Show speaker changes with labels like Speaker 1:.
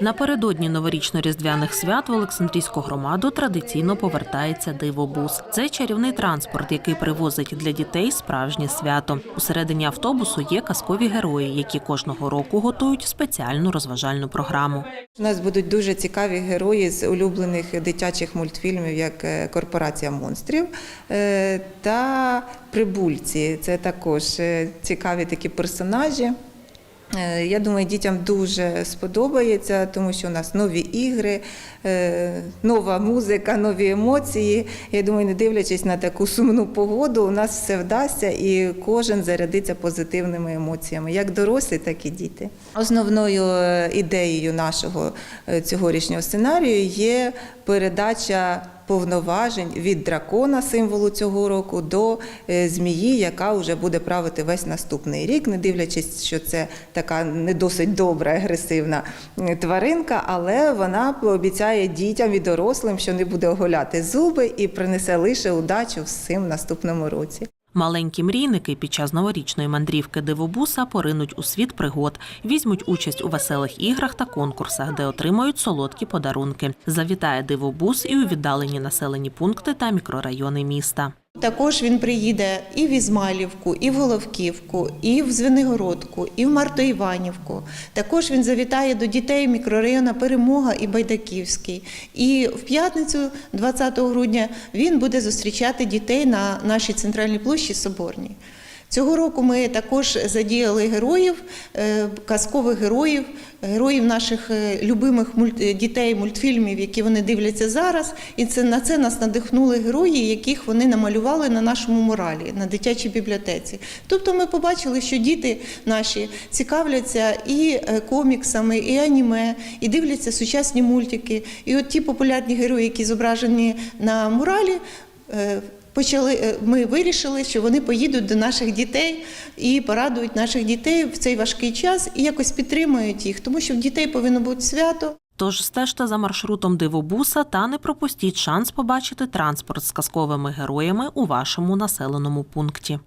Speaker 1: Напередодні новорічно-різдвяних свят в Олександрійську громаду традиційно повертається дивобус. Це чарівний транспорт, який привозить для дітей справжнє свято. Усередині автобусу є казкові герої, які кожного року готують спеціальну розважальну програму.
Speaker 2: У нас будуть дуже цікаві герої з улюблених дитячих мультфільмів, як е, Корпорація монстрів е, та Прибульці. Це також е, цікаві такі персонажі. Е, Я думаю, дітям дуже сподобається, тому що у нас нові ігри, е, нова музика, нові емоції. Я думаю, не дивлячись на таку сумну погоду, у нас все вдасться і кожен зарядиться позитивними емоціями, як дорослі, так і діти. Основною е, ідеєю нашого цьогорічнього сценарію є передача повноважень від дракона, символу цього року, до е, змії, яка вже буде правити весь наступний рік, не дивлячись, що це така не досить добра, агресивна тваринка, але вона пообіцяє дітям і дорослим, що не буде оголяти зуби і принесе лише удачу всім наступному році.
Speaker 1: Маленькі мрійники під час новорічної мандрівки дивобуса поринуть у світ пригод, візьмуть участь у веселих іграх та конкурсах, де отримають солодкі подарунки. Завітає дивобус і у віддалені населені пункти та мікрорайони міста.
Speaker 3: Також він приїде і в Ізмайлівку, і в Головківку, і в Звенигородку, і в Мартоіванівку. Також він завітає до дітей мікрорайона Перемога і Байдаківський. І в п'ятницю, 20 грудня, він буде зустрічати дітей на нашій центральній площі Соборній. Цього року ми також задіяли героїв, е, казкових героїв, героїв наших е, любимих дітей мультфільмів, які вони дивляться зараз. І це на це нас надихнули герої, яких вони намалювали на нашому моралі, на дитячій бібліотеці. Тобто ми побачили, що діти наші цікавляться і е, коміксами, і аніме, і дивляться сучасні мультики. І от ті популярні герої, які зображені на муралі. Почали е, ми вирішили, що вони поїдуть до наших дітей і порадують наших дітей в цей важкий час і якось підтримують їх, тому що в дітей повинно бути свято.
Speaker 1: Тож стежте за маршрутом дивобуса та не пропустіть шанс побачити транспорт з казковими героями у вашому населеному пункті.